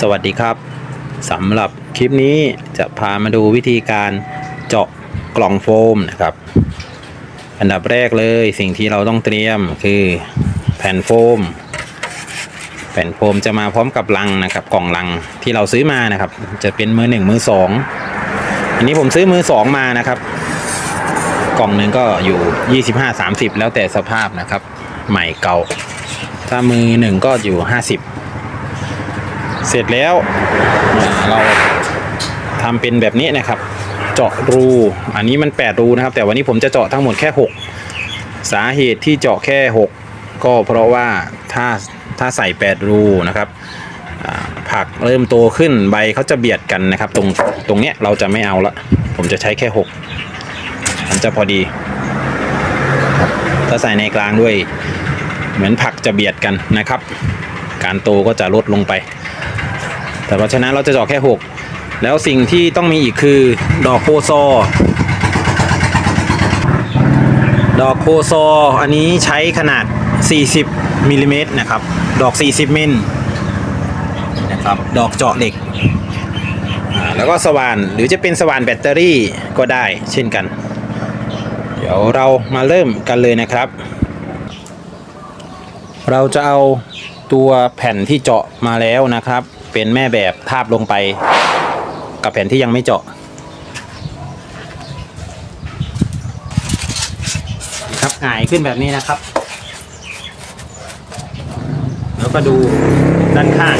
สวัสดีครับสำหรับคลิปนี้จะพามาดูวิธีการเจาะกล่องโฟมนะครับ อันดับแรกเลยสิ่งที่เราต้องเตรียมคือแผ่นโฟม แผ่นโฟมจะมาพร้อมกับลังนะครับ กล่องลังที่เราซื้อมานะครับ จะเป็นมือหนึ่งมือสองอันนี้ผมซื้อมือสองมานะครับ กล่องหนึ่งก็อยู่ 25-30 แล้วแต่สภาพนะครับ ใหม่เก่า ถ้ามือหนึ่งก็อยู่ 50 เสร็จแล้วเราทำเป็นแบบนี้นะครับ เจาะรูอันนี้มัน8รูนะครับ แต่วันนี้ผมจะเจาะทั้งหมดแค่ 6 สาเหตุที่เจาะแค่ 6 ก็เพราะว่าถ้าถ้าใส่ 8 รูนะครับผักเริ่มโตขึ้นใบเขาจะเบียดกันนะครับ ตรงตรงเนี้ยเราจะไม่เอาละผมจะใช้แค่ 6 มันจะพอดี ถ้าใส่ในกลางด้วย เหมือนผักจะเบียดกันนะครับ การโตก็จะลดลงไป แต่เพราะฉะนั้นเราจะเจาะแค่ 6 แล้วสิ่งที่ต้องมีอีกคือดอกโคซอ ดอกโคซอ อันนี้ใช้ขนาด 40มิลลิเมตรนะครับ ดอก 40มิลนะครับ ดอกเจาะเหล็ก แล้วก็สว่านหรือจะเป็นสว่านแบตเตอรี่ก็ได้เช่นกัน เดี๋ยวเรามาเริ่มกันเลยนะครับ เราจะเอาตัวแผ่นที่เจาะมาแล้วนะครับ เป็นแม่แบบทาบลงไป กับแผ่นที่ยังไม่เจาะครับหงายขึ้นแบบนี้นะครับ แล้วก็ดูด้านข้าง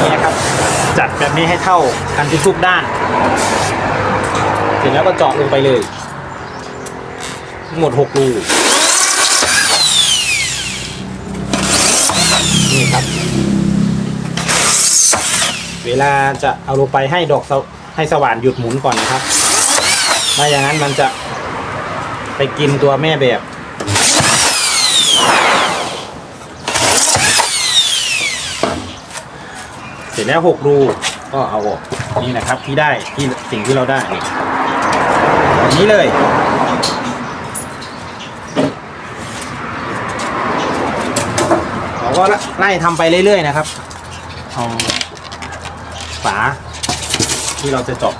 นี่นะครับ จัดแบบนี้ให้เท่ากันทุกๆด้าน เสร็จแล้วก็เจาะลงไปเลย หมด6รู นี่ครับ เวลาจะเอาลงไปให้ดอกให้สว่านหยุดหมุนก่อนนะครับไม่อย่างนั้นมันจะไปกินตัวแม่แบบเสร็จแล้วหกรูก็เอาออกนี่นะครับที่ได้ที่สิ่งที่เราได้แบบนี้เลย เราก็ไล่ทำไปเรื่อยๆนะครับเอาฝาที่เราจะเจาะ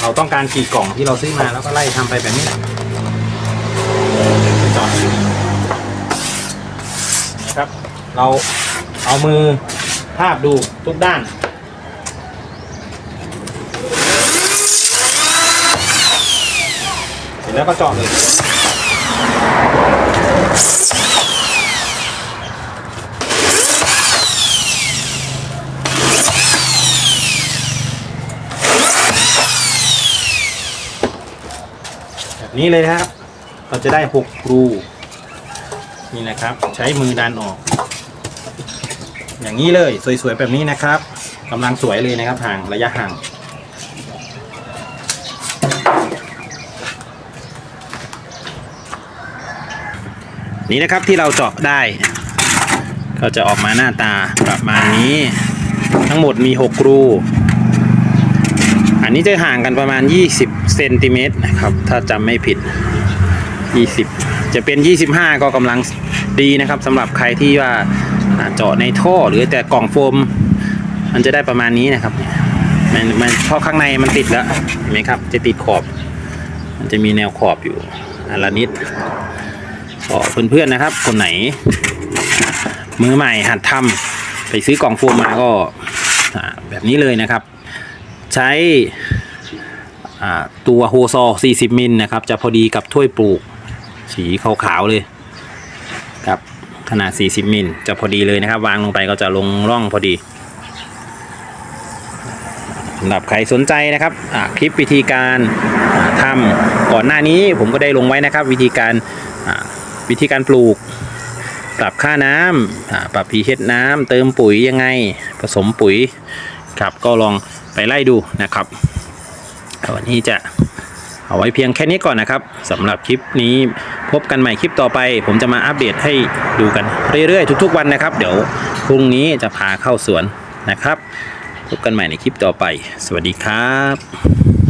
เราต้องการกี่กล่องที่เราซื้อมาแล้วก็ไล่ทำไปแบบนี้เจาะนะครับ เราเอามือทาบดูทุกด้านเสร็จแล้วก็เจาะเลย แบบนี้เลยนะครับ เราจะได้หกรูนี่นะครับ ใช้มือดันออก อย่างนี้เลยสวยๆแบบนี้นะครับกำลังสวยเลยนะครับห่างระยะห่างนี่นะครับที่เราเจาะได้ ก็จะออกมาหน้าตาประมาณนี้ ทั้งหมดมี 6 รู นนี้จะห่างกันประมาณ 20เซนติเมตรนะครับ ถ้าจำไม่ผิด 20 จะเป็น 25 ก็กำลังดีนะครับสำหรับใครที่ว่าเจาะในท่อหรือแต่กล่องโฟม มันจะได้ประมาณนี้นะครับมันมันเพราะข้างในมันติดแล้วเห็นไหมครับ จะติดขอบ มันจะมีแนวขอบอยู่อันละนิดก็เพื่อนๆนะครับ คนไหน มือใหม่หัดทำไปซื้อกล่องโฟมมาก็แบบนี้เลยนะครับ ใช้ตัวโฮซอ40 มิลนะครับ จะพอดีกับถ้วยปลูก สีขาวๆเลยครับขนาด 40 มิลจะพอดีเลยนะครับ วางลงไปก็จะลงร่องพอดีสำหรับใครสนใจนะครับคลิปวิธีการทำก่อนหน้านี้ผมก็ได้ลงไว้นะครับ วิธีการวิธีการปลูก ปรับค่าน้ำปรับ pH น้ำเติมปุ๋ยยังไง ผสมปุ๋ย ครับ ก็ลองไปไล่ดูนะครับวันนี้จะเอาไว้เพียงแค่นี้ก่อนนะครับสำหรับคลิปนี้พบกันใหม่คลิปต่อไป ผมจะมาอัปเดตให้ดูกันเรื่อยๆ ทุก ๆ วันนะครับ เดี๋ยวพรุ่งนี้จะพาเข้าสวนนะครับ พบกันใหม่ในคลิปต่อไป สวัสดีครับ